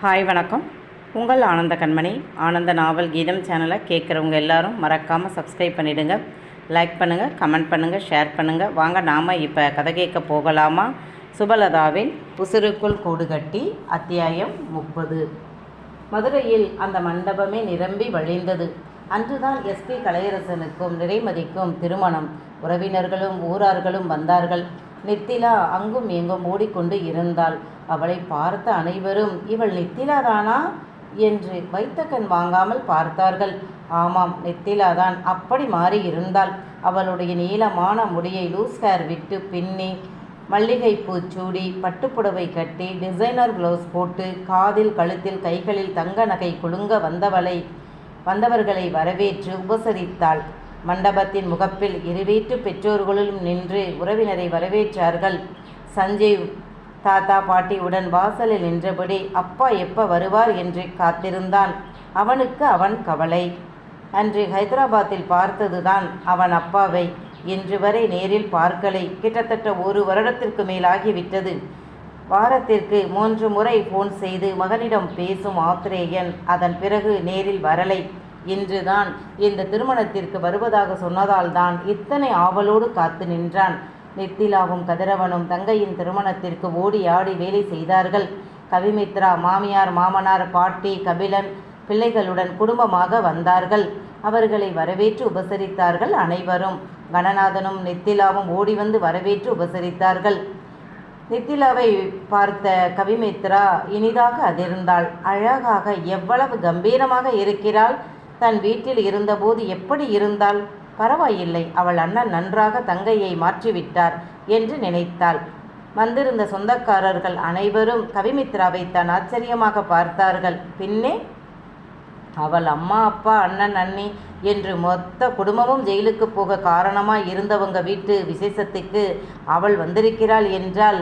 Hi வணக்கம். உங்கள் ஆனந்த கண்மணி. ஆனந்த நாவல் கீதம் சேனலை கேட்குறவங்க எல்லாரும் மறக்காமல் சப்ஸ்கிரைப் பண்ணிவிடுங்க லைக் பண்ணுங்கள் கமெண்ட் பண்ணுங்கள் ஷேர் பண்ணுங்கள் வாங்க நாம் இப்போ கதை கேட்க போகலாமா? சுபலதாவின் உசுருக்குள் கூடு கட்டி அத்தியாயம் முப்பது. மதுரையில் அந்த மண்டபமே நிரம்பி வழிந்தது. அன்றுதான் எஸ்பி கலையரசனுக்கும் நிறைமதிக்கும் திருமணம். உறவினர்களும் ஊரார்களும் வந்தார்கள். நித்திலா அங்கும் எங்கும் ஓடிக்கொண்டு இருந்தாள். அவளை பார்த்த அனைவரும் இவள் நித்திலாதானா என்று வைத்த கண் வாங்காமல் பார்த்தார்கள். ஆமாம் நித்திலாதான் அப்படி மாறி இருந்தாள். அவளுடைய நீளமான முடியை லூஸ் ஹேர் விட்டு பின்னி மல்லிகைப்பூ சூடி பட்டுப்புடவை கட்டி டிசைனர் க்ளவுஸ் போட்டு காதில் கழுத்தில் கைகளில் தங்க நகை குலுங்க வந்தவளை வந்தவர்களை வரவேற்று உபசரித்தாள். மண்டபத்தின் முகப்பில் இருவீட்டு பெற்றோர்களும் நின்று உறவினரை வரவேற்றார்கள். சஞ்சீவ் தாத்தா பாட்டியுடன் வாசலில் நின்றபடி அப்பா எப்ப வருவார்? என்று காத்திருந்தான். அவனுக்கு அவன் கவலை. அன்று ஹைதராபாத்தில் பார்த்ததுதான் அவன் அப்பாவை. இன்று வரை நேரில் பார்க்கலை. கிட்டத்தட்ட ஒரு வருடத்திற்கு மேலாகிவிட்டது. வாரத்திற்கு மூன்று முறை ஃபோன் செய்து மகனிடம் பேசும் ஆத்திரேயன் அதன் பிறகு நேரில் வரலை. இன்றுதான் இந்த திருமணத்திற்கு வருவதாக சொன்னதால்தான் இத்தனை ஆவலோடு காத்து நின்றான். நித்திலாவும் கதிரவனும் தங்கையின் திருமணத்திற்கு ஓடி ஆடி வேலை செய்தார்கள். கவிமித்ரா மாமியார் மாமனார் பாட்டி கபிலன் பிள்ளைகளுடன் குடும்பமாக வந்தார்கள். அவர்களை வரவேற்று உபசரித்தார்கள் அனைவரும். கணநாதனும் நித்திலாவும் ஓடி வந்து வரவேற்று உபசரித்தார்கள். நித்திலாவை பார்த்த கவிமித்ரா இனிதாக அதிர்ந்தாள். அழகாக எவ்வளவு கம்பீரமாக இருக்கிறாள். தன் வீட்டில் இருந்தபோது எப்படி இருந்தால் பரவாயில்லை அவள் அண்ணன் நன்றாக தங்கையை மாற்றிவிட்டார் என்று நினைத்தாள். வந்திருந்த சொந்தக்காரர்கள் அனைவரும் கவிமித்ராவை தான் ஆச்சரியமாக பார்த்தார்கள். பின்னே அவள் அம்மா அப்பா அண்ணன் அண்ணி என்று மொத்த குடும்பமும் ஜெயிலுக்கு போக காரணமாக இருந்தவங்க வீட்டு விசேஷத்துக்கு அவள் வந்திருக்கிறாள் என்றால்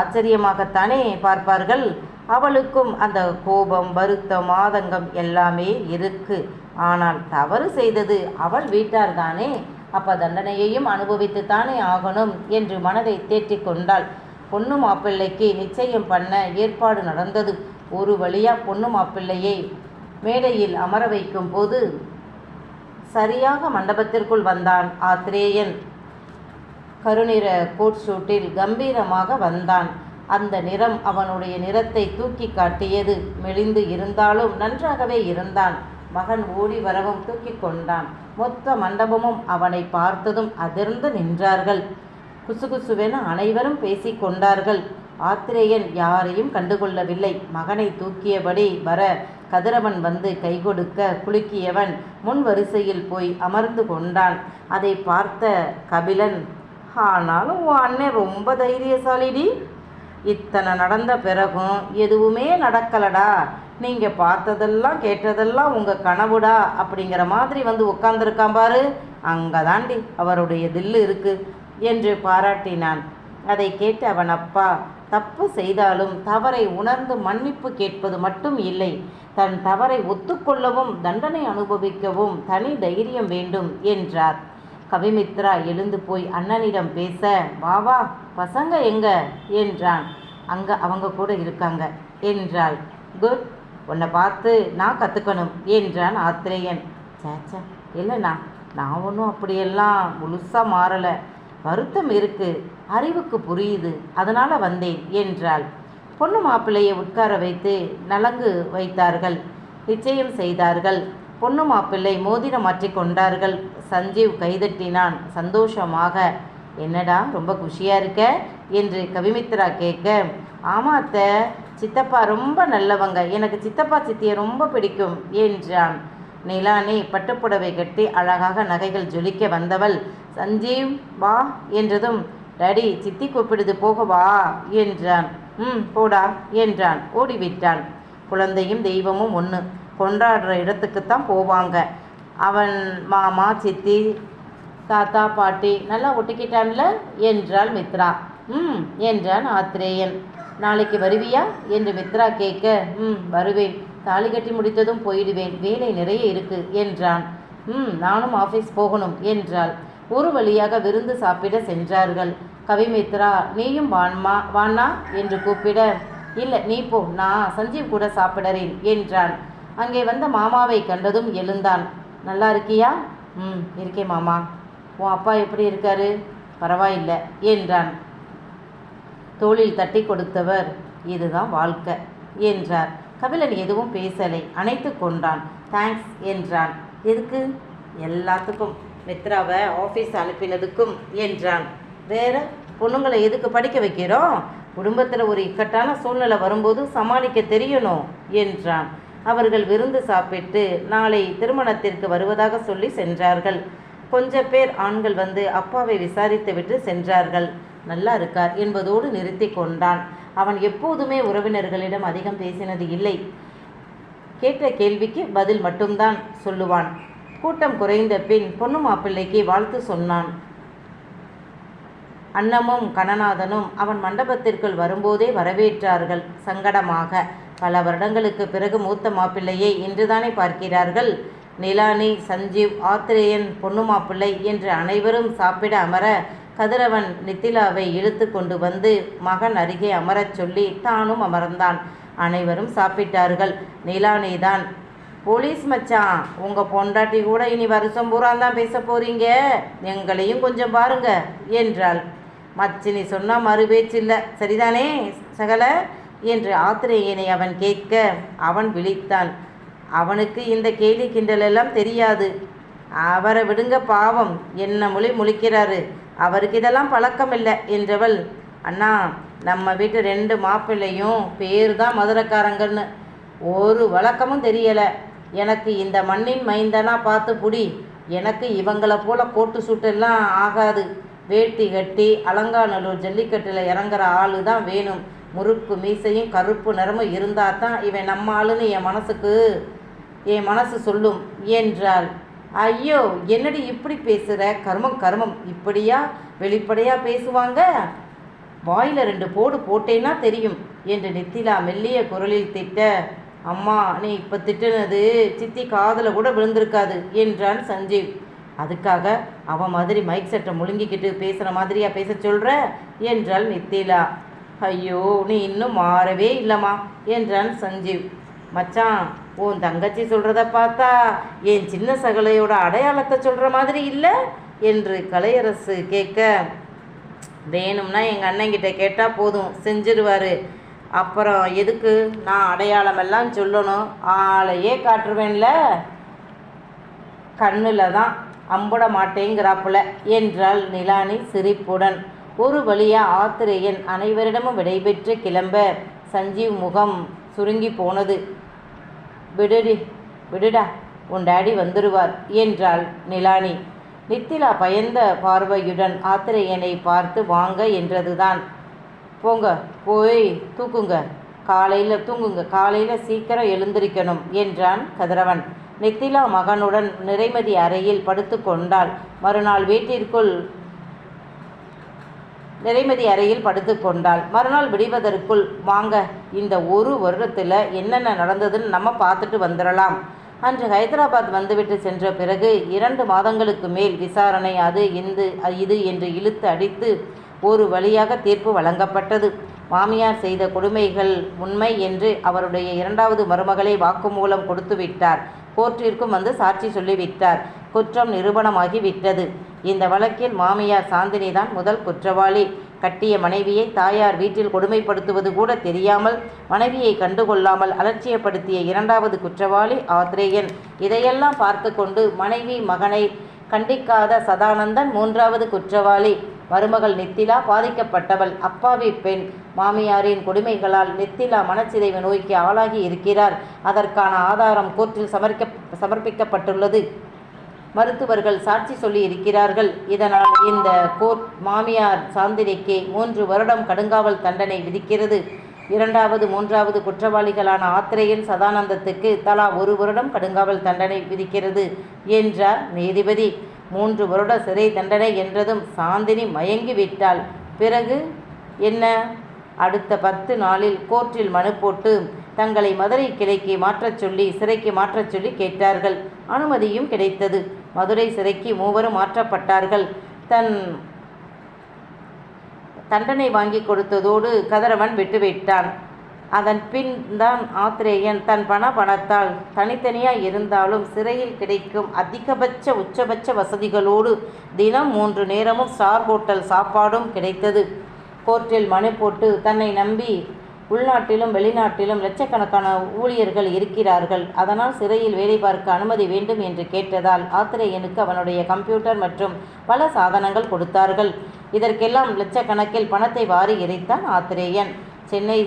ஆச்சரியமாகத்தானே பார்ப்பார்கள்? அவளுக்கும் அந்த கோபம் வருத்தம் ஆதங்கம் எல்லாமே இருக்குது ஆனால் தவறு செய்தது அவள் வீட்டார்தானே? அப்ப தண்டனையையும் அனுபவித்துத்தானே ஆகணும் என்று மனதை தேற்றி கொண்டாள். பொண்ணு மாப்பிள்ளைக்கு நிச்சயம் பண்ண ஏற்பாடு நடந்தது. ஒரு வழியா பொண்ணு மாப்பிள்ளையை மேடையில் அமர வைக்கும் போது சரியாக மண்டபத்திற்குள் வந்தான் ஆத்ரேயன். கருநிற கோட் ஷூட்டில் கம்பீரமாக வந்தான். அந்த நிறம் அவனுடைய நிறத்தை தூக்கி காட்டியது. மெலிந்து இருந்தாலும் நன்றாகவே இருந்தான். மகன் ஓடி வரவும் தூக்கி கொண்டான். மொத்த மண்டபமும் அவனை பார்த்ததும் அதிர்ந்து நின்றார்கள். குசுகுசுவென அனைவரும் பேசிக்கொண்டார்கள் ஆத்திரேயன் யாரையும் கண்டுகொள்ளவில்லை. மகனை தூக்கியபடி வர கதிரவன் வந்து கை கொடுக்க குலுக்கியவன் முன் வரிசையில் போய் அமர்ந்து கொண்டான். அதை பார்த்த கபிலன் ஆனாலும் உன் அண்ணன் ரொம்ப தைரியசாலிடி. இத்தனை நடந்த பிறகும் எதுவுமே நடக்கலடா. நீங்கள் பார்த்ததெல்லாம் கேட்டதெல்லாம் உங்கள் கனவுடா அப்படிங்கிற மாதிரி வந்து உட்காந்துருக்கான் பாரு. அங்கே தாண்டி அவருடைய தில்லு இருக்கு என்று பாராட்டினான். அதை கேட்டு அவன் அப்பா தப்பு செய்தாலும் தவறை உணர்ந்து மன்னிப்பு கேட்பது மட்டும் இல்லை. தன் தவறை ஒத்துக்கொள்ளவும் தண்டனை அனுபவிக்கவும் தனி தைரியம் வேண்டும் என்றார். கவிமித்ரா எழுந்து போய் அண்ணனிடம் பேச வா வா பசங்க எங்க? என்றான். அங்க அவங்க கூட இருக்காங்க என்றாள். குட் உன்னை பார்த்து நான் கற்றுக்கணும் என்றான் ஆத்திரேயன். சேச்சா இல்லைண்ணா நான் ஒன்றும் அப்படியெல்லாம் முழுசாக மாறலை. வருத்தம் இருக்கு அறிவுக்கு புரியுது அதனால் வந்தேன் என்றாள். பொண்ணு மாப்பிள்ளையை உட்கார வைத்து நலங்கு வைத்தார்கள். நிச்சயம் செய்தார்கள். பொண்ணு மாப்பிள்ளை மோதிரம் மாற்றிக் கொண்டார்கள். சஞ்சீவ் கைதட்டினான். சந்தோஷமாக என்னடா ரொம்ப குஷியாக இருக்க? என்று கவிமித்ரா கேட்க ஆமாத்த சித்தப்பா ரொம்ப நல்லவங்க. எனக்கு சித்தப்பா சித்தியை ரொம்ப பிடிக்கும் என்றான். நிலானி பட்டுப்புடவை கட்டி அழகாக நகைகள் ஜொலிக்க வந்தவள் சஞ்சீவ் வா என்றதும் டடி சித்தி கூப்பிடுது போக வா என்றான். ம் போடா என்றான். ஓடிவிட்டான். குழந்தையும் தெய்வமும் ஒன்று கொண்டாடுற இடத்துக்கு தான் போவாங்க. அவன் மாமா சித்தி தாத்தா பாட்டி நல்லா ஒட்டிக்கிட்டான்ல? என்றாள் மித்ரா. ம் என்றான் ஆத்திரேயன். நாளைக்கு வருவியா? என்று மித்ரா கேட்க ம் வருவேன். தாலி கட்டி முடித்ததும் போயிடுவேன். வேலை நிறைய இருக்கு என்றான். ம் நானும் ஆஃபீஸ் போகணும் என்றாள். ஒரு வழியாக விருந்து சாப்பிட சென்றார்கள். கவிமித்ரா நீயும் வான்மா வாண்ணா? என்று கூப்பிட இல்லை நீ போ. நான் சஞ்சீவ் கூட சாப்பிடறேன் என்றான். அங்கே வந்த மாமாவை கண்டதும் எழுந்தான். நல்லா இருக்கியா? ம் இருக்கேன் மாமா. உன் அப்பா எப்படி இருக்காரு? பரவாயில்லை என்றான். தோளில் தட்டி கொடுத்தவர் இதுதான் வாழ்க்கை என்றார். கபிலன் எதுவும் பேசலை அணைத்து கொண்டான். தேங்க்ஸ் என்றான். எதுக்கு? எல்லாத்துக்கும். மித்ராவை ஆஃபீஸ் அனுப்பினதுக்கும் என்றான். வேற பொண்ணுங்களை எதுக்கு படிக்க வைக்கிறோம்? குடும்பத்தில் ஒரு இக்கட்டான சூழ்நிலை வரும்போது சமாளிக்க தெரியணும் என்றான். அவர்கள் விருந்து சாப்பிட்டு நாளை திருமணத்திற்கு வருவதாக சொல்லி சென்றார்கள். கொஞ்ச பேர் ஆண்கள் வந்து அப்பாவை விசாரித்துவிட்டு சென்றார்கள். நல்லா இருக்கார் என்பதோடு நிறுத்தி கொண்டான். அவன் எப்போதுமே உறவினர்களிடம் அதிகம் பேசினது இல்லை. கேட்ட கேள்விக்கு பதில் மட்டும்தான் சொல்லுவான். கூட்டம் குறைந்த பின் பொண்ணு மாப்பிள்ளைக்கு வாழ்த்து சொன்னான். அன்னமும் கணநாதனும் அவன் மண்டபத்திற்குள் வரும்போதே வரவேற்றார்கள் சங்கடமாக. பல வருடங்களுக்கு பிறகு மூத்த மாப்பிள்ளையை இன்றுதானே பார்க்கிறார்கள். நிலானி சஞ்சீவ் ஆத்திரேயன் பொண்ணு மாப்பிள்ளை என்று அனைவரும் சாப்பிட அமர கதிரவன் நித்திலாவை இழுத்து கொண்டு வந்து மகன் அருகே அமரச் சொல்லி தானும் அமர்ந்தான். அனைவரும் சாப்பிட்டார்கள். நிலானிதான் போலீஸ் மச்சான் உங்கள் பொண்டாட்டி கூட இனி வருஷம் பூரா தான் பேச போகிறீங்க எங்களையும் கொஞ்சம் பாருங்க என்றாள். மச்சினி சொன்னால் மறு பேச்சு இல்லை சரிதானே சகல? என்று ஆத்திரேயனை அவன் கேட்க அவன் விழித்தான் அவனுக்கு இந்த கேலி கிண்டல் எல்லாம் தெரியாது. அவரை விடுங்க பாவம். என்ன மொழி முழிக்கிறாரு? அவருக்கு இதெல்லாம் பழக்கம் இல்லை என்றவள் அண்ணா நம்ம வீட்டு ரெண்டு மாப்பிள்ளையும் பேர் தான் மதுரக்காரங்கன்னு ஒரு வழக்கமும் தெரியலை. எனக்கு இந்த மண்ணின் மைந்தனா பார்த்து புடி. எனக்கு இவங்களை போல கோட்டு சூட்டெல்லாம் ஆகாது. வேட்டி கட்டி அலங்காநல்லூர் ஜல்லிக்கட்டில் இறங்குற ஆளு தான் வேணும். முறுக்கு மீசையும் கருப்பு நிறமும் இருந்தால் தான் இவன் நம்ம ஆளுன்னு என் மனசுக்கு என் மனசு சொல்லும் என்றாள். ஐயோ என்னடி இப்படி பேசுகிற கர்மம் கர்மம். இப்படியா? வெளிப்படையாக பேசுவாங்க? வாயில் ரெண்டு போடு போட்டேன்னா தெரியும் என்று நித்திலா மெல்லிய குரலில் திட்ட அம்மா நீ இப்போ திட்டினது சித்தி காதில் கூட விழுந்திருக்காது என்றான் சஞ்சீவ். அதுக்காக அவன் மாதிரி மைக் செட்டை முழுங்கிக்கிட்டு பேசுகிற மாதிரியா பேச சொல்கிற என்றாள் நித்திலா. ஐயோ நீ இன்னும் மாறவே இல்லைம்மா என்றான் சஞ்சீவ். மச்சான் உன் தங்கச்சி சொல்கிறத பார்த்தா என் சின்ன சகலையோட அடையாளத்தை சொல்கிற மாதிரி இல்லை? என்று கலையரசு கேட்க வேணும்னா எங்கள் அண்ணங்கிட்ட கேட்டால் போதும் செஞ்சிடுவார் அப்புறம் எதுக்கு? நான் அடையாளமெல்லாம் சொல்லணும் ஆளையே காட்டுருவேன்ல கண்ணில் தான் அம்புட மாட்டேங்கிறாப்புல என்றாள் நிலானி சிரிப்புடன். ஒரு வழியாக ஆத்திரேயன் அனைவரிடமும் விடைபெற்று கிளம்ப சஞ்சீவ் முகம் சுருங்கி போனது. விடுடி விடுடா உன் டேடி வந்துடுவார் என்றாள் நிலானி. நித்திலா பயந்த பார்வையுடன் ஆத்திரேயனை பார்த்து வாங்க என்றதுதான். போங்க போய் தூக்குங்க. காலையில் தூங்குங்க. காலையில் சீக்கிரம் எழுந்திருக்கணும் என்றான் கதிரவன். நித்திலா மகனுடன் நிறைமதி அறையில் படுத்து கொண்டாள். மறுநாள் வீட்டிற்குள் நிறைமதி அறையில் படுத்து கொண்டாள். மறுநாள் விடிவதற்குள் வாங்க இந்த ஒரு வருடத்தில் என்னென்ன நடந்ததுன்னு நம்ம பார்த்துட்டு வந்துடலாம். அன்று ஹைதராபாத் வந்துவிட்டு சென்ற பிறகு இரண்டு மாதங்களுக்கு மேல் விசாரணை அது இந்த இது என்று இழுத்து அடித்து ஒரு வழியாக தீர்ப்பு வழங்கப்பட்டது. மாமியார் செய்த கொடுமைகள் உண்மை என்று அவருடைய இரண்டாவது மருமகளை வாக்குமூலம் கொடுத்து விட்டார். கோர்ட்டிற்கும் வந்து சாட்சி சொல்லிவிட்டார். குற்றம் நிரூபணமாகி விட்டது. இந்த வழக்கில் மாமியார் சாந்தினி தான் முதல் குற்றவாளி. கட்டிய மனைவியை தாயார் வீட்டில் கொடுமைப்படுத்துவது கூட தெரியாமல் மனைவியை கண்டுகொள்ளாமல் அலட்சியப்படுத்திய இரண்டாவது குற்றவாளி ஆத்ரேயன். இதையெல்லாம் பார்த்து கொண்டு மனைவி மகனை கண்டிக்காத சதானந்தன் மூன்றாவது குற்றவாளி. மருமகள் நித்திலா பாதிக்கப்பட்டவள். அப்பாவி பெண். மாமியாரின் கொடுமைகளால் நித்திலா மனச்சிதைவு நோய்க்கு ஆளாகி இருக்கிறார். அதற்கான ஆதாரம் கோர்ட்டில் சமர்க்க சமர்ப்பிக்கப்பட்டுள்ளது. மருத்துவர்கள் சாட்சி சொல்லி இருக்கிறார்கள். இதனால் இந்த கோர்ட் மாமியார் சாந்தினிக்கு மூன்று வருடம் கடுங்காவல் தண்டனை விதிக்கிறது. இரண்டாவது மூன்றாவது குற்றவாளிகளான ஆத்திரேயன் சதானந்தத்துக்கு தலா ஒரு வருடம் கடுங்காவல் தண்டனை விதிக்கிறது என்றார் நீதிபதி. மூன்று வருட சிறை தண்டனை என்றதும் சாந்தினி மயங்கி விட்டாள் பிறகு என்ன? அடுத்த பத்து நாளில் கோர்ட்டில் மனு போட்டு தங்களை மதுரை கிளைக்கு மாற்றச் சொல்லி சிறைக்கு மாற்றச் சொல்லி கேட்டார்கள். அனுமதியும் கிடைத்தது. மதுரை சிறைக்கு மூவரும் மாற்றப்பட்டார்கள். தன் தண்டனை வாங்கி கொடுத்ததோடு கதிரவன் விட்டுவிட்டான். அதன் பின் தான் ஆத்திரேயன் தன் பண பணத்தால் தனித்தனியாக இருந்தாலும் சிறையில் கிடைக்கும் அதிகபட்ச உச்சபட்ச வசதிகளோடு தினம் மூன்று நேரமும் ஸ்டார் ஹோட்டல் சாப்பாடும் கிடைத்தது. கோர்ட்டில் மனு போட்டு தன்னை நம்பி உள்நாட்டிலும் வெளிநாட்டிலும் லட்சக்கணக்கான ஊழியர்கள் இருக்கிறார்கள். அதனால் சிறையில் வேலை பார்க்க அனுமதி வேண்டும் என்று கேட்டதால் ஆத்திரேயனுக்கு அவனுடைய கம்ப்யூட்டர் மற்றும் பல சாதனங்கள் கொடுத்தார்கள். இதற்கெல்லாம் லட்சக்கணக்கில் பணத்தை வாரி இறைத்தான் ஆத்திரேயன். சென்னை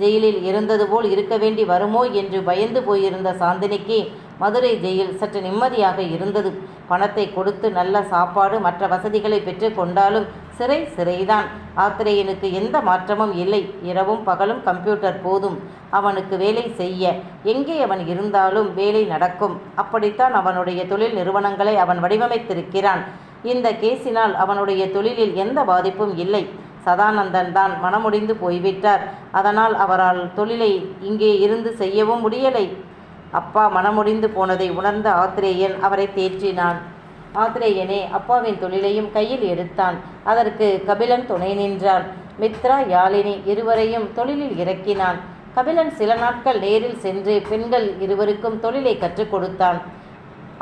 ஜெயிலில் இருந்தது போல் இருக்க வேண்டி வருமோ என்று பயந்து போயிருந்த சாந்தினிக்கு மதுரை ஜெயில் சற்று நிம்மதியாக இருந்தது. பணத்தை கொடுத்து நல்ல சாப்பாடு மற்ற வசதிகளை பெற்று கொண்டாலும் சிறை சிறைதான். ஆத்திரேயனுக்கு எந்த மாற்றமும் இல்லை. இரவும் பகலும் கம்ப்யூட்டர் போதும். அவனுக்கு வேலை செய்ய. எங்கே அவன் இருந்தாலும் வேலை நடக்கும். அப்படித்தான் அவனுடைய தொழில் நிறுவனங்களை அவன் வடிவமைத்திருக்கிறான். இந்த கேஸினால் அவனுடைய தொழிலில் எந்த பாதிப்பும் இல்லை. சதானந்தன் தான் மனமுடிந்து போய்விட்டார். அதனால் அவரால் தொழிலை இங்கே இருந்து செய்யவும் முடியலை. அப்பா மனமுடிந்து போனதை உணர்ந்த ஆத்திரேயன் அவரை தேற்றினான். ஆத்திரேயனே அப்பாவின் தொழிலையும் கையில் எடுத்தான். அதற்கு கபிலன் துணை நின்றான். மித்ரா யாழினி இருவரையும் தொழிலில் இறக்கினான். கபிலன் சில நாட்கள் நேரில் சென்று பெண்கள் இருவருக்கும் தொழிலை கற்றுக் கொடுத்தான்.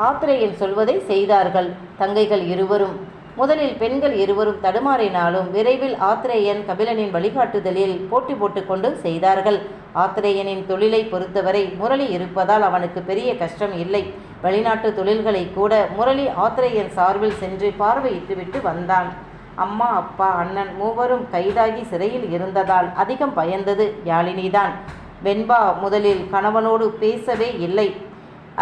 ஆத்திரேயன் சொல்வதை செய்தார்கள். தங்கைகள் இருவரும். முதலில் பெண்கள் இருவரும் தடுமாறினாலும் விரைவில் ஆத்திரேயன் கபிலனின் வழிகாட்டுதலில் போட்டி போட்டுக்கொண்டு செய்தார்கள். ஆத்திரேயனின் தொழிலை பொறுத்தவரை முரளி இருப்பதால் அவனுக்கு பெரிய கஷ்டம் இல்லை. வெளிநாட்டு தொழில்களை கூட முரளி ஆத்திரேயன் சார்பில் சென்று பார்வையிட்டுவிட்டு வந்தான். அம்மா அப்பா அண்ணன் மூவரும் கைதாகி சிறையில் இருந்ததால் அதிகம் பயந்தது யாழினிதான். வெண்பா முதலில் கணவனோடு பேசவே இல்லை.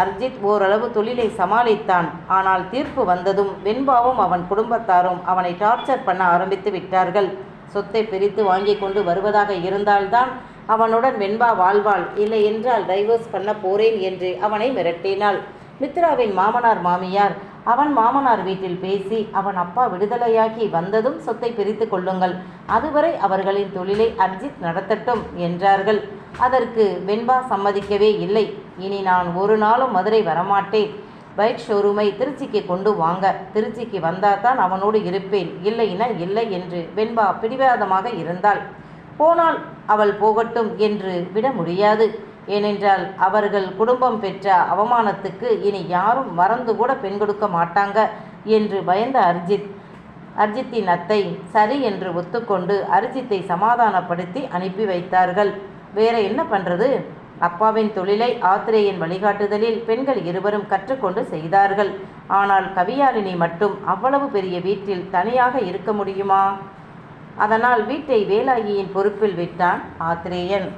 அர்ஜித் ஓரளவு தொழிலை சமாளித்தான். ஆனால் தீர்ப்பு வந்ததும் வெண்பாவும் அவன் குடும்பத்தாரும் அவனை டார்ச்சர் பண்ண ஆரம்பித்து விட்டார்கள். சொத்தை பிரித்து வாங்கி கொண்டு வருவதாக இருந்தால்தான் அவனுடன் வெண்பா வாழ்வாள். இல்லை என்றால் டைவர்ஸ் பண்ண போறேன் என்று அவனை மிரட்டினாள். மித்ராவின் மாமனார் மாமியார் அவன் மாமனார் வீட்டில் பேசி அவன் அப்பா விடுதலையாகி வந்ததும் சொத்தை பிரித்து கொள்ளுங்கள். அதுவரை அவர்களின் தொழிலை அர்ஜித் நடத்தட்டும் என்றார்கள். அதற்கு வெண்பா சம்மதிக்கவே இல்லை. இனி நான் ஒரு நாளும் மதுரை வரமாட்டேன். பைக் ஷோரூமை திருச்சிக்கு கொண்டு வாங்க. திருச்சிக்கு வந்தால் தான் அவனோடு இருப்பேன். இல்லைனா இல்லை என்று வெண்பா பிடிவாதமாக இருந்தாள். போனால் அவள் போகட்டும் என்று விட முடியாது. ஏனென்றால் அவர்கள் குடும்பம் பெற்ற அவமானத்துக்கு இனி யாரும் மறந்து கூட பெண் கொடுக்க மாட்டாங்க என்று பயந்த அர்ஜித். அர்ஜித்தின் அத்தை சரி என்று ஒத்துக்கொண்டு அர்ஜித்தை சமாதானப்படுத்தி அனுப்பி வைத்தார்கள். வேற என்ன பண்றது? அப்பாவின் தொழிலை ஆத்திரேயன் வழிகாட்டுதலில் பெண்கள் இருவரும் கற்றுக்கொண்டு செய்தார்கள். ஆனால் கவியாலினி மட்டும் அவ்வளவு பெரிய வீட்டில் தனியாக இருக்க முடியுமா? அதனால் வீட்டை வேலாயியின் பொறுப்பில் விட்டான் ஆத்திரேயன்